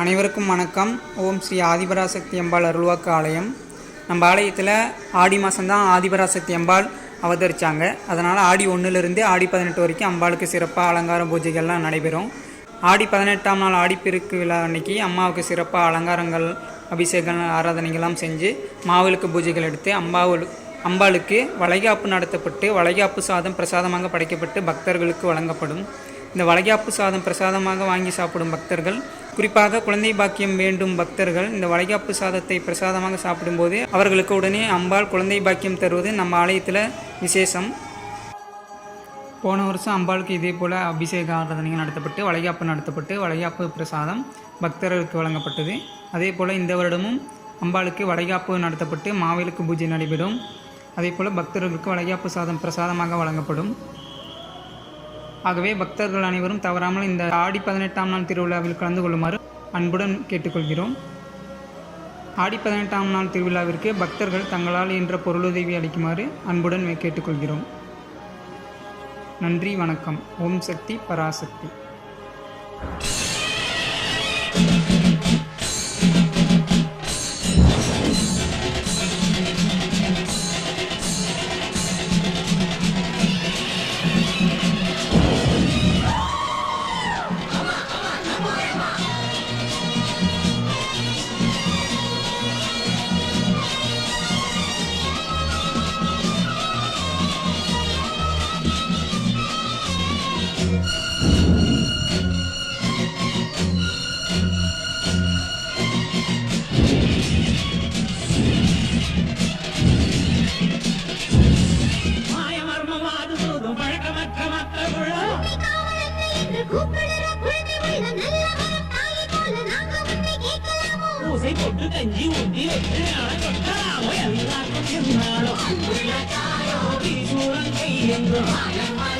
அனைவருக்கும் வணக்கம். ஓம் ஸ்ரீ ஆதிபராசக்தி அம்பாள் அருள்வாக்கு ஆலயம். நம்ம ஆலயத்தில் ஆடி மாதம்தான் ஆதிபராசக்தி அம்பாள் அவதரித்தாங்க அதனால் ஆடி ஒன்றுலேருந்து ஆடி பதினெட்டு வரைக்கும் அம்பாளுக்கு சிறப்பாக அலங்கார பூஜைகள்லாம் நடைபெறும். ஆடி பதினெட்டாம் நாள் ஆடிப்பெருக்கு விழா அன்னைக்கு அம்மாவுக்கு சிறப்பாக அலங்காரங்கள் அபிஷேகம் ஆராதனைகள்லாம் செஞ்சு மாவிளக்கு பூஜைகள் எடுத்து அம்பாவுக்கு அம்பாளுக்கு வளைகாப்பு நடத்தப்பட்டு வளைகாப்பு சாதம் பிரசாதமாக படைக்கப்பட்டு பக்தர்களுக்கு வழங்கப்படும். இந்த வளைகாப்பு சாதம் பிரசாதமாக வாங்கி சாப்பிடும் பக்தர்கள் குறிப்பாக குழந்தை பாக்கியம் வேண்டும் பக்தர்கள் இந்த வளைகாப்பு சாதத்தை பிரசாதமாக சாப்பிடும்போது அவர்களுக்கு உடனே அம்பாள் குழந்தை பாக்கியம் தருவது நம்ம ஆலயத்தில் விசேஷம். போன வருஷம் அம்பாளுக்கு இதே போல் அபிஷேக ஆராதனைகள் நடத்தப்பட்டு வளைகாப்பு நடத்தப்பட்டு வளைகாப்பு பிரசாதம் பக்தர்களுக்கு வழங்கப்பட்டது. அதே போல் இந்த வருடமும் அம்பாளுக்கு வளைகாப்பு நடத்தப்பட்டு மாவிலுக்கு பூஜை நடைபெறும். அதே போல் பக்தர்களுக்கு வளைகாப்பு சாதம் பிரசாதமாக வழங்கப்படும். ஆகவே பக்தர்கள் அனைவரும் தவறாமல் இந்த ஆடி பதினெட்டாம் நாள் திருவிழாவில் கலந்து கொள்ளுமாறு அன்புடன் கேட்டுக்கொள்கிறோம். ஆடி பதினெட்டாம் நாள் திருவிழாவிற்கு பக்தர்கள் தங்களால் என்ற பொருளுதவி அளிக்குமாறு அன்புடன் கேட்டுக்கொள்கிறோம். நன்றி வணக்கம். ஓம் சக்தி பராசக்தி. பூசை போட்டு கஞ்சி ஊட்டி வச்சு அழகொட்டாமோ எல்லாருக்கும் இருந்தாலும் ஈஸ்வரன் கை என்றும் புவியாளும்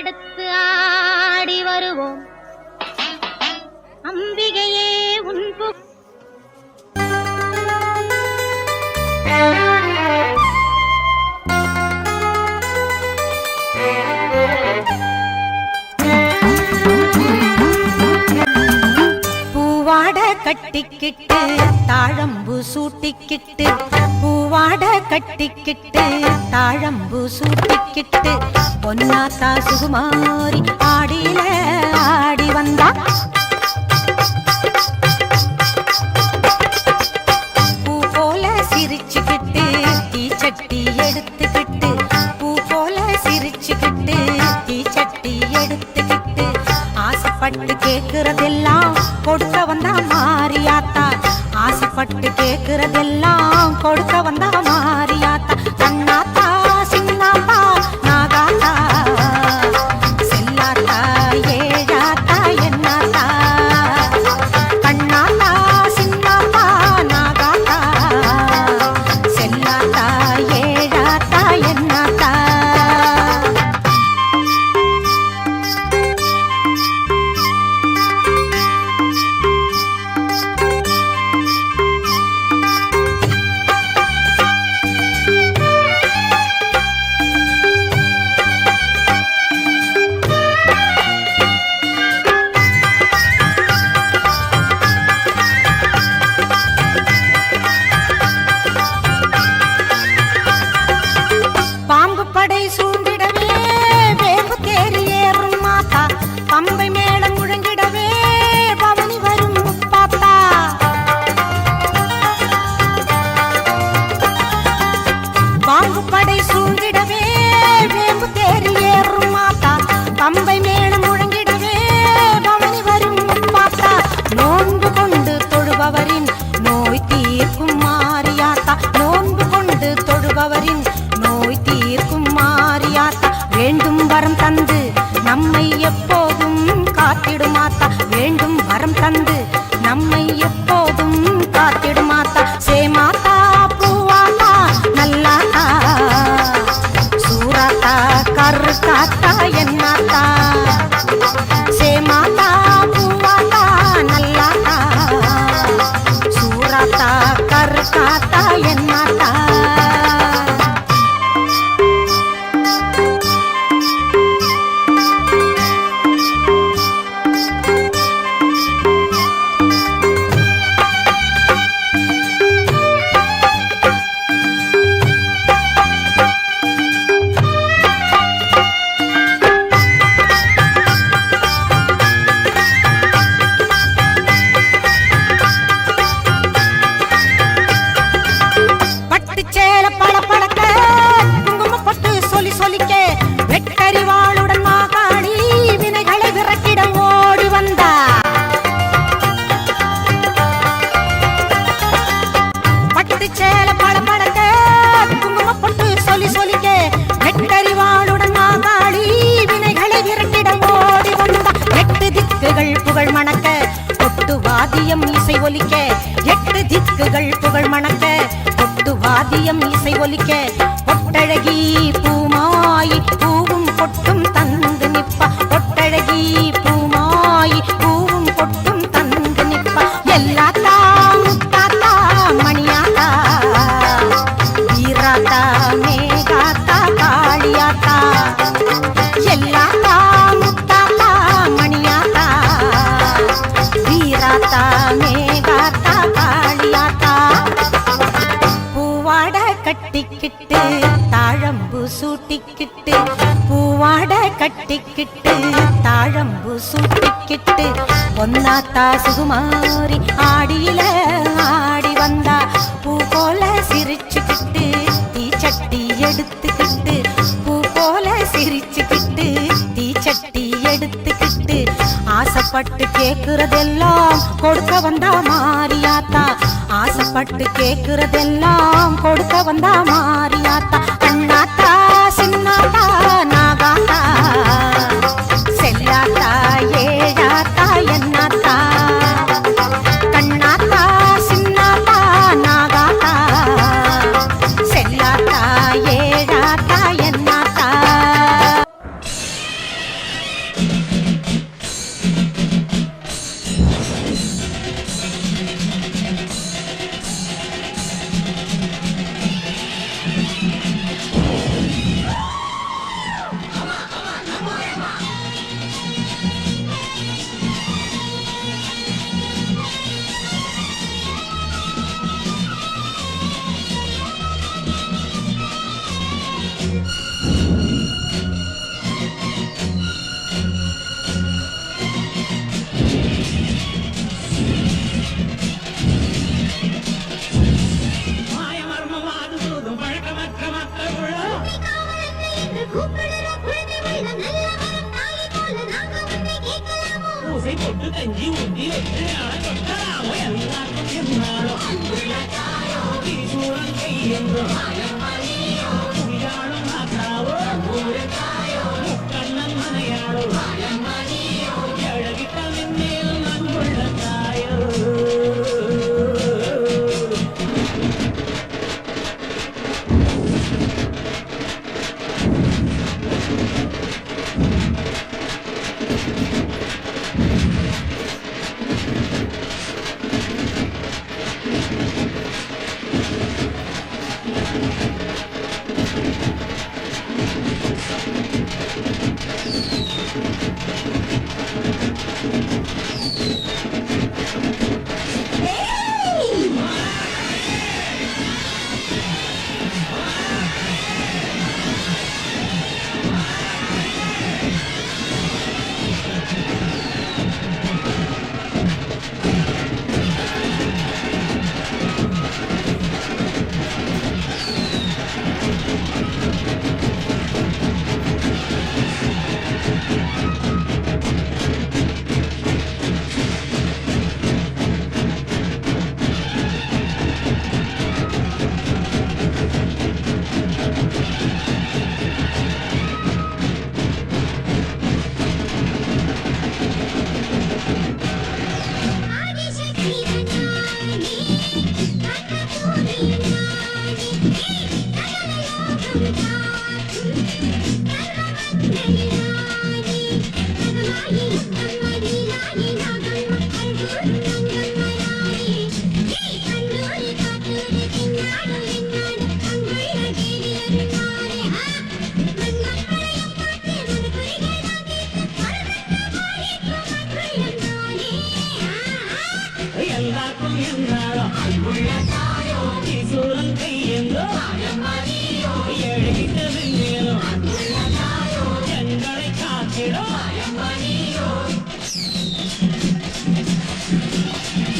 எடுத்து ஆடி வருவோம். அம்பிகையே உன்பு கட்டிக்கிட்டு தாழம்பு சூட்டிக்கிட்டு பூவாட கட்டிக்கிட்டு தாழம்பு சூட்டிக்கிட்டு பொன்னாத்தா சுகுமாரி ஆடியில ஆடி வந்தா. பூ போல சிரிச்சுக்கிட்டு தீச்சட்டி எடுத்துக்கிட்டு இருக்கிறதெல்லாம் கொடுக்க வந்தா மாறியாத்தா தன்னாத்தா சின்னாத்தா நாகாத்தா செல்லாத்தா ஏழாத்தா என்னாத்தா கண்ணாத்தா சின்னாத்தா நாகாத்தா செல்லாத்தா ஏழாத்தா என்ன தாயம் இசை ஒலிக்க பொட்டழகி பூமாயி பூவும் பொட்டும் கட்டிக்கிட்டு தாழம்பு சூட்டிக்கிட்டு பூவாட கட்டிக்கிட்டு தாழம்பு சூட்டிக்கிட்டு பொன்னாத்தா சுகுமாரி ஆடியில ஆடி வந்தா பூ போல சிரிச்சுக்கிட்டு தீச்சட்டி எடுத்து ஆசைப்பட்டு கேக்குறதெல்லாம் கொடுக்க வந்தா மாறியாத்தா. ஆசைப்பட்டு கேக்குறதெல்லாம் கொடுக்க வந்தா மாறியாத்தா. அண்ணாத்தா சின்னாத்தா நாகாத்தா. you a man.